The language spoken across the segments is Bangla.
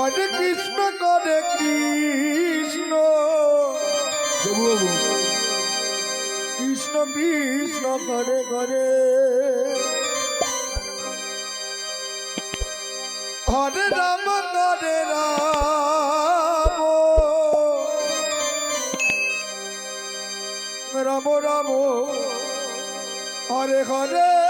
হরে কৃষ্ণ, করে কৃষ্ণ। কৃষ্ণ কৃষ্ণ, করে করে। হরে রাম, করে রাম। রাম রাম। হরে হরে।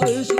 Hoje